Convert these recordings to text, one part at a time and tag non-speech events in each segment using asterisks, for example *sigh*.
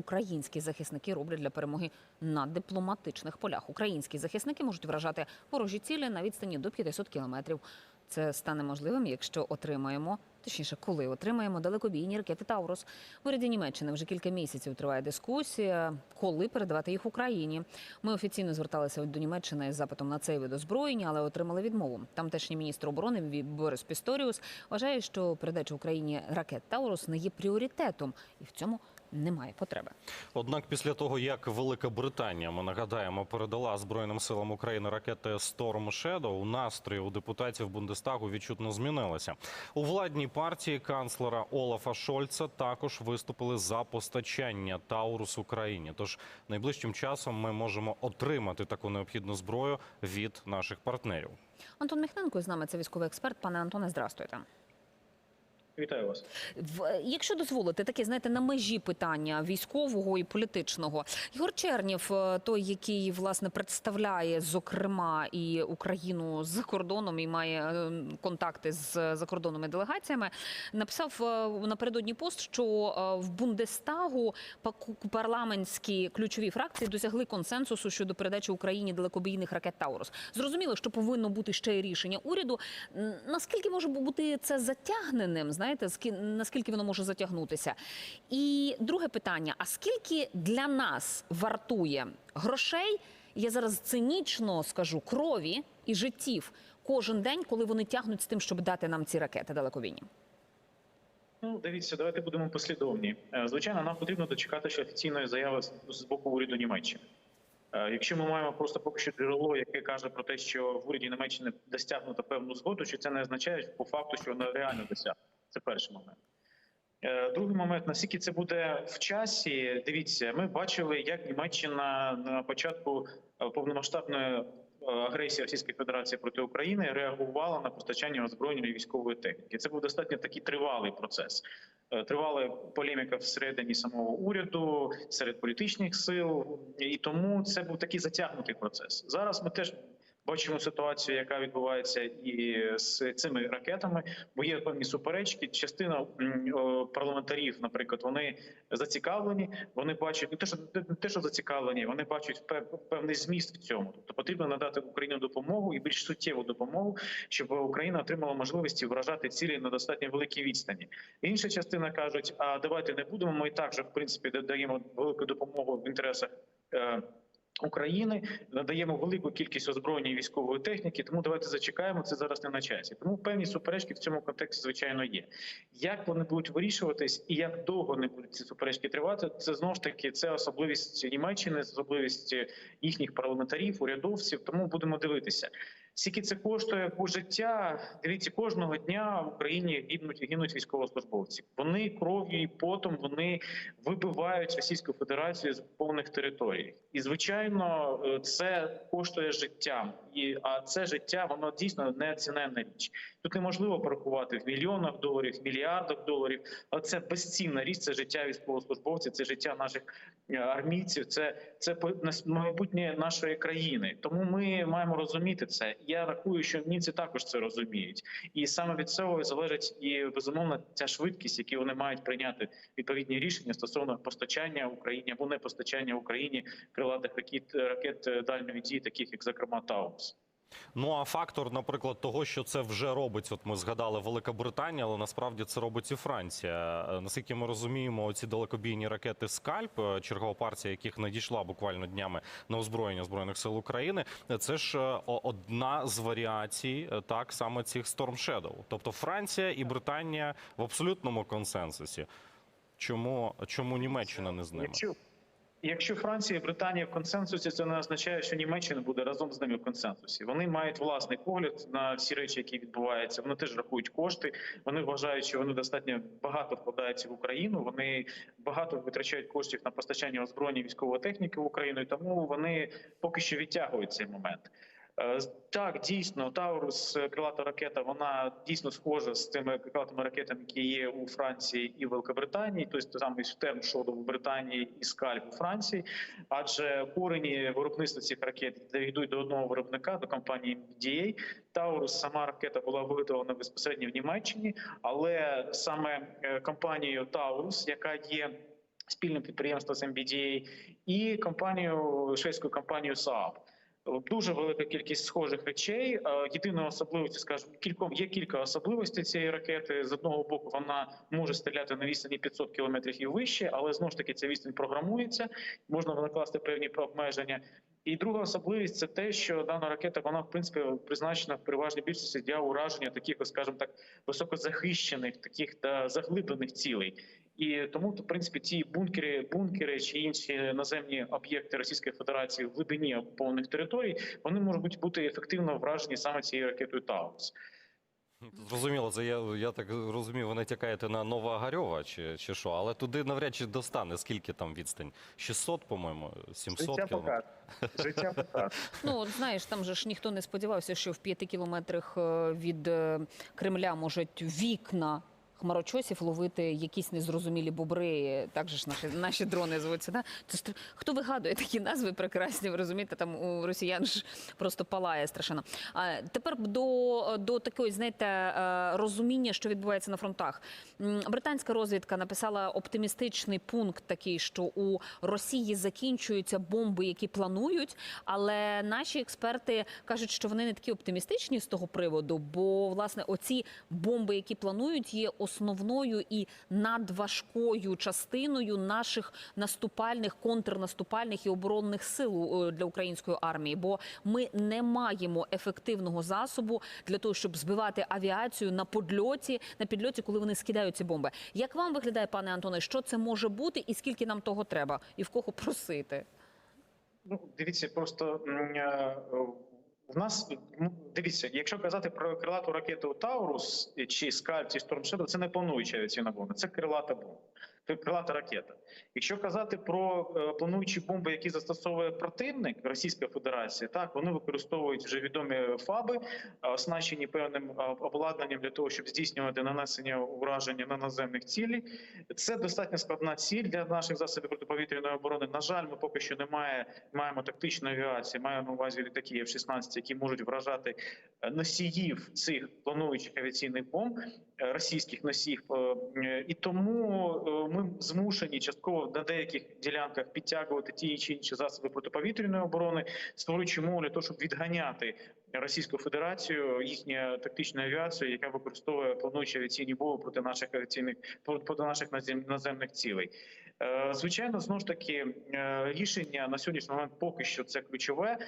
українські захисники роблять для перемоги на дипломатичних полях. Українські захисники можуть вражати ворожі цілі на відстані до 500 кілометрів. Це стане можливим, якщо отримаємо, точніше, коли отримаємо далекобійні ракети Таурус. В уряді Німеччини вже кілька місяців триває дискусія, коли передавати їх Україні. Ми офіційно зверталися до Німеччини з запитом на цей вид озброєння, але отримали відмову. Тамтешній міністр оборони Борис Пісторіус вважає, що передача Україні ракет Таурус не є пріоритетом, і в цьому немає потреби. Однак, після того як Велика Британія, ми нагадаємо, передала Збройним силам України ракети Storm Shadow, настрій у депутатів Бундестагу відчутно змінилися. У владній партії канцлера Олафа Шольца також виступили за постачання Таурус Україні. Тож найближчим часом ми можемо отримати таку необхідну зброю від наших партнерів. Антон Міхненко з нами це військовий експерт. Пане Антоне, здрастуйте. Вітаю вас. Якщо дозволите, таке знаєте на межі питання військового і політичного. Ігор Чернів, е, той, який власне представляє зокрема і Україну за кордоном і має е, контакти з закордонними делегаціями, написав е, напередодні пост, що в Бундестагу парламентські ключові фракції досягли консенсусу щодо передачі Україні далекобійних ракет Таурус. Зрозуміло, що повинно бути ще й рішення уряду. Наскільки може бути це затягненим? Знаєте, наскільки воно може затягнутися? І друге питання: а скільки для нас вартує грошей? Я зараз цинічно скажу крові і життів кожен день, коли вони тягнуть з тим, щоб дати нам ці ракети далекобійні? Ну, дивіться, давайте будемо послідовні. Е, Звичайно, нам потрібно дочекатися офіційної заяви з- боку уряду Німеччини. Е, Якщо ми маємо просто поки що джерело, яке каже про те, що в уряді Німеччини досягнуто певну згоду, що це не означає по факту, що воно реально досягнуто. Це перший момент. Е, Другий момент, наскільки це буде в часі, дивіться, ми бачили, як Німеччина на початку е, повномасштабної е, агресії Російської Федерації проти України реагувала на постачання озброєння військової техніки. Це був достатньо такий тривалий процес. Тривала полеміка всередині самого уряду, серед політичних сил, і тому це був такий затягнутий процес. Зараз ми теж бачимо ситуацію, яка відбувається і з цими ракетами, бо є певні суперечки. Частина парламентарів, наприклад, вони зацікавлені, вони бачать не те, що не те, що зацікавлені, вони бачать пев- певний зміст в цьому. Тобто потрібно надати Україні допомогу і більш суттєву допомогу, щоб Україна отримала можливості вражати цілі на достатньо великій відстані. Інша частина кажуть: а давайте не будемо. Ми і так же в принципі даємо велику допомогу в інтересах. Е, України надаємо велику кількість озброєння і військової техніки, тому давайте зачекаємо. Це зараз не на часі. Тому певні суперечки в цьому контексті звичайно є. Як вони будуть вирішуватись і як довго не будуть ці суперечки тривати, це знову ж таки це особливість Німеччини, особливість їхніх парламентарів, урядовців. Тому будемо дивитися. Скільки це коштує життя? Дивіться, кожного дня в Україні гинуть гинуть військовослужбовці. Вони кров'ю і потом вони вибивають Російську Федерацію з повних територій. І звичайно, е, це коштує життям, І а це життя воно дійсно неоціненна річ. Тут неможливо порахувати в мільйонах доларів, в мільярдах доларів. Але це безцінна річ. Це життя військовослужбовців, це життя наших е, армійців. Це це майбутнє нашої країни. Тому ми маємо розуміти це. Я рахую, що німці також це розуміють, і саме від цього залежить і безумовно ця швидкість, які вони мають прийняти відповідні рішення стосовно постачання Україні або не постачання Україні крилатих ракет ракет дальньої дії, таких як зокрема Таурус. Ну а фактор, наприклад, того, що це вже робить, от ми згадали Велика Британія, але насправді це робить і Франція. Е, Наскільки ми розуміємо, ці далекобійні ракети Скальп, е, чергова партія яких надійшла буквально днями на озброєння збройних сил України, е, це ж одна з варіацій так саме цих Storm Shadow. Тобто Франція і Британія в абсолютному консенсусі. Чому чому Німеччина не з ними? Якщо, Франція і Британія в консенсусі, це не означає, що Німеччина буде разом з ними в консенсусі. Вони мають власний погляд на всі речі, які відбуваються. Вони теж рахують кошти. Вони вважають, що вони достатньо багато вкладаються в Україну. Вони багато витрачають коштів на постачання озброєння військової техніки в Україну. І тому вони поки що відтягують цей момент. Е, Так, дійсно, Таурус е, крилата ракета, вона дійсно схожа з тими крилатими ракетами, які є у Франції і Великобританії, тобто там і Стерн Шоду в Британії і Скальп у Франції, адже корені виробництва цих ракет йдуть до одного виробника, до компанії MDA. Таурус, сама ракета була виготовлена безпосередньо в Німеччині, але саме е, компанією Таурус, яка є спільне підприємство з MBDA, і компанію шведську компанію Saab. Дуже велика кількість схожих речей. Е, Єдиною особливістю, скажімо, кільком є кілька особливостей цієї ракети. З одного боку, вона може стріляти на відстані 500 кілометрів і вище, але знову ж таки ця відстань програмується. Можна накласти певні обмеження. І друга особливість це те, що дана ракета вона в принципі призначена в переважній більшості для ураження таких, скажімо так, високозахищених, таких та заглиблених цілей. І тому, в принципі, ті бункери, бункери чи інші наземні об'єкти Російської Федерації в глибині окупованих територій, вони можуть бути ефективно вражені саме цією ракетою Таурус. Зрозуміло, це я, я так розумію, ви натякаєте на Новоогарьова чи, чи що, але туди навряд чи достане. Скільки там відстань? 600, по-моєму, 700 Життя кілометрів. Життя покаже. *laughs* Ну, от знаєш, там же ж ніхто не сподівався, що в п'яти кілометрах е, від е, Кремля можуть вікна хмарочосів ловити якісь незрозумілі бобри. Так же ж наші, наші дрони звуться. Да? Це ж хто вигадує такі назви прекрасні, ви розумієте, там у росіян ж просто палає страшенно. А тепер до, до такої, знаєте, е, розуміння, що відбувається на фронтах. Британська розвідка написала оптимістичний пункт такий, що у Росії закінчуються бомби, які планують. Але наші експерти кажуть, що вони не такі оптимістичні з того приводу, бо власне оці бомби, які планують, є основною і надважкою частиною наших наступальних, контрнаступальних і оборонних сил е, для української армії. Бо ми не маємо ефективного засобу для того, щоб збивати авіацію на подльоті, на підльоті, коли вони скидають ці бомби. Як вам виглядає, пане Антоне, що це може бути, і скільки нам того треба, і в кого просити? Ну, дивіться, просто в нас ну, дивіться, якщо казати про крилату ракету Таурус чи Скальп, чи Shadow, це не плануюча авіаційна бомба, це крилата бомба. Крилата ракета. Якщо казати про е, плануючі бомби, які застосовує противник Російська Федерація, так вони використовують вже відомі ФАБи, е, оснащені певним е, обладнанням для того, щоб здійснювати нанесення ураження на наземних цілі. Це достатньо складна ціль для наших засобів протиповітряної оборони. На жаль, ми поки що немає маємо тактичної авіації, маю на увазі літаки F-16, які можуть вражати носіїв цих плануючих авіаційних бомб, е, російських носіїв. Е, І тому е, ми змушені частково на деяких ділянках підтягувати ті чи інші засоби протиповітряної оборони, створюючи умови для того, щоб відганяти Російську Федерацію, їхню тактичну авіацію, яка використовує плануючі авіаційні бомби проти наших авіаційних проти наших назем- наземних цілей. Е, Звичайно, знову ж таки е, рішення на сьогоднішній момент поки що це ключове.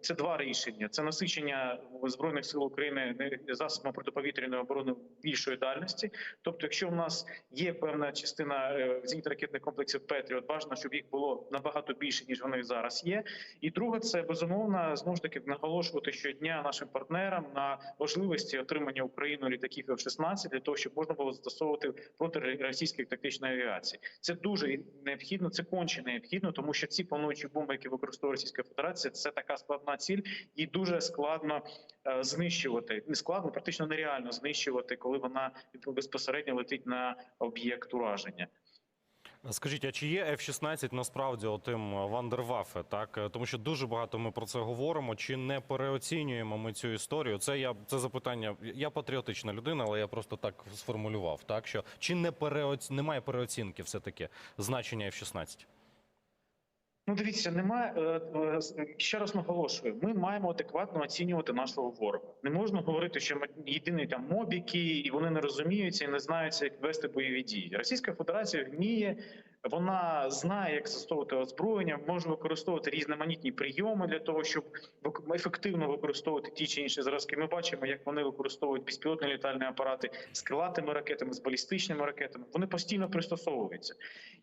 Це два рішення: це насичення збройних сил України засобами протиповітряної оборони більшої дальності. Тобто, якщо в нас є певна частина е, зенітно-ракетних комплексів Петріот, бажано, щоб їх було набагато більше ніж вони зараз є. І друге, це безумовно знову ж таки наголошувати щодня нашим партнерам на важливості отримання Україною літаків F-16 для того, щоб можна було застосовувати проти російської тактичної авіації. Це дуже необхідно, це конче необхідно, тому що ці плануючі бомби, які використовує Російська Федерація, це така складна ціль, і дуже складно е, знищувати. Не складно, практично нереально знищувати, коли вона безпосередньо летить на об'єкт ураження. Скажіть, а чи є F-16 насправді отим Вандервафе, так? Е, Тому що дуже багато ми про це говоримо. Чи не переоцінюємо ми цю історію? Це я це запитання. Я патріотична людина, але я просто так сформулював. Так що чи не переоц... немає переоцінки все таки значення F-16? Ну, дивіться, немає е, е, ще раз наголошую. Ми маємо адекватно оцінювати нашого ворога. Не можна говорити, що ми єдиний там мобіки, і вони не розуміються і не знаються, як вести бойові дії. Російська Федерація вміє, вона знає, як застосовувати озброєння, може використовувати різноманітні прийоми для того, щоб ефективно використовувати ті чи інші зразки. Ми бачимо, як вони використовують безпілотні літальні апарати з крилатими ракетами, з балістичними ракетами. Вони постійно пристосовуються.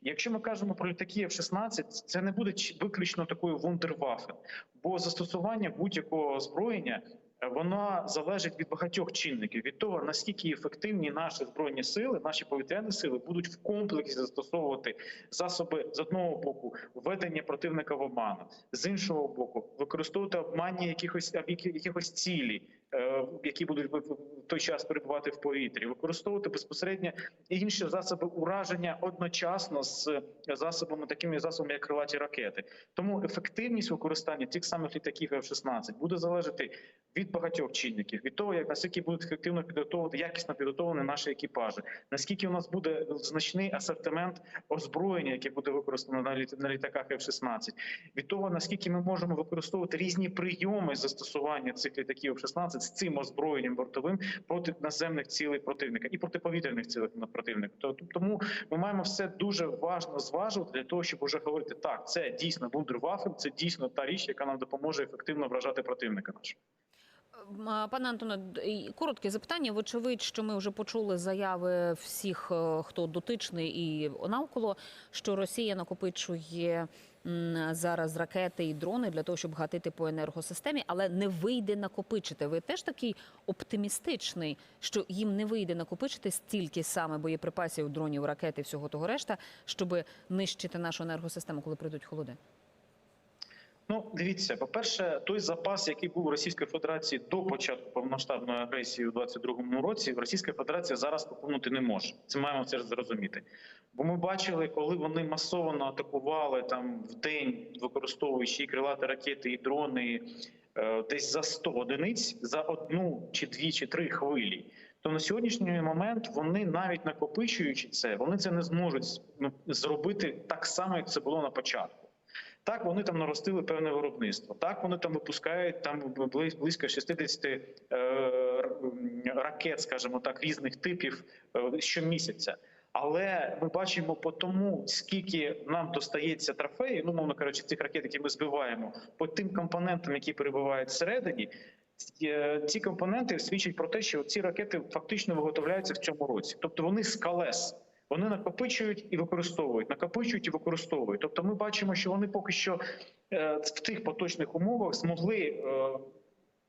Якщо ми кажемо про літаки F-16, це не буде виключно такою вундервафен, бо застосування будь-якого озброєння воно залежить від багатьох чинників, від того наскільки ефективні наші збройні сили, наші повітряні сили будуть в комплексі застосовувати засоби з одного боку введення противника в оману, з іншого боку, використовувати обманні якихось якихось цілі які будуть в- той час перебувати в повітрі, використовувати безпосередньо інші засоби ураження одночасно з засобами, такими засобами, як крилаті ракети. Тому ефективність використання тих самих літаків F-16 буде залежати від багатьох чинників, від того, як наскільки будуть ефективно підготовлені, якісно підготовлені наші екіпажі, наскільки у нас буде значний асортимент озброєння, яке буде використано на літаках F-16, від того наскільки ми можемо використовувати різні прийоми застосування цих літаків F-16 з цим озброєнням бортовим проти наземних цілей противника і протиповітряних цілей противника. То- Тому ми маємо все дуже важно зважувати для того, щоб уже говорити так, це дійсно вундерваффе, це дійсно та річ, яка нам допоможе ефективно вражати противника нашого. Пане Антоне, коротке запитання. Вочевидь, що ми вже почули заяви всіх, е, хто дотичний і навколо, що Росія накопичує зараз ракети і дрони для того, щоб гатити по енергосистемі, але не вийде накопичити. Ви теж такий оптимістичний, що їм не вийде накопичити стільки саме боєприпасів, дронів, ракет і всього того решта, щоб нищити нашу енергосистему, коли прийдуть холоди. Ну, дивіться, по-перше, той запас, який був у Російської Федерації до початку повномасштабної агресії у 22-му році, Російська Федерація зараз поповнити не може. Це маємо це зрозуміти. Бо ми бачили, коли вони масово атакували там в день, використовуючи і крилаті ракети, і дрони, е, десь за 100 одиниць за одну чи дві чи три хвилі. То на сьогоднішній момент вони навіть накопичуючи це, вони це не зможуть ну, зробити так само, як це було на початку. Так, вони там наростили певне виробництво. Так, вони там випускають там близько 60 е, ракет, скажімо так, різних типів е, щомісяця. Але ми бачимо по тому, скільки нам достається трофеїв, ну мовно кажучи, цих ракет, які ми збиваємо, по тим компонентам, які перебувають всередині. е, Ці компоненти свідчать про те, що ці ракети фактично виготовляються в цьому році, тобто вони з колес. Вони накопичують і використовують, накопичують і використовують. Тобто, ми бачимо, що вони поки що е, в тих поточних умовах змогли е,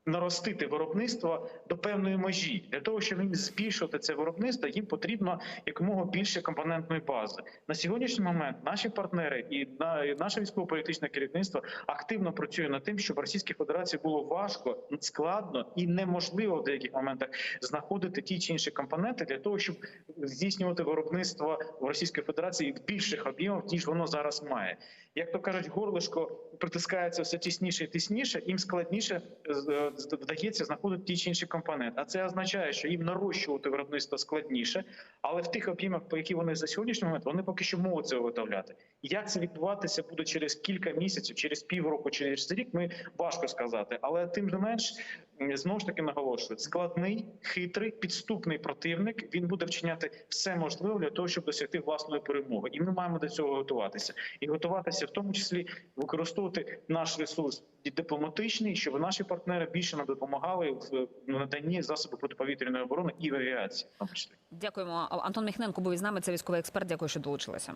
наростити виробництво до певної межі. Для того, щоб їм збільшувати це виробництво, їм потрібно якомога більше компонентної бази. На сьогоднішній момент наші партнери і на- наше військово-політичне керівництво активно працює над тим, щоб Російській Федерації було важко, складно і неможливо в деяких моментах знаходити ті чи інші компоненти для того, щоб здійснювати виробництво в Російській Федерації в більших об'ємах, ніж воно зараз має. Як то кажуть, горлишко притискається все тісніше і тісніше, їм складніше е, вдається знаходити ті чи інші компоненти. А це означає, що їм нарощувати виробництво складніше, але в тих об'ємах, по які вони за сьогоднішній момент, вони поки що можуть це виготовляти. Як це відбуватися буде через кілька місяців, через півроку, через рік, ми важко сказати. Але тим не менш, знову ж таки наголошую, складний, хитрий, підступний противник. Він буде вчиняти все можливе для того, щоб досягти власної перемоги. І ми маємо до цього готуватися. І готуватися в тому числі використовувати наш ресурс дипломатичний, щоб наші партнери більше нам допомагали в наданні засобів протиповітряної оборони і в авіації, числі. Дякуємо. Антон Міхненко був із нами. Це військовий експерт. Дякую, що долучилися.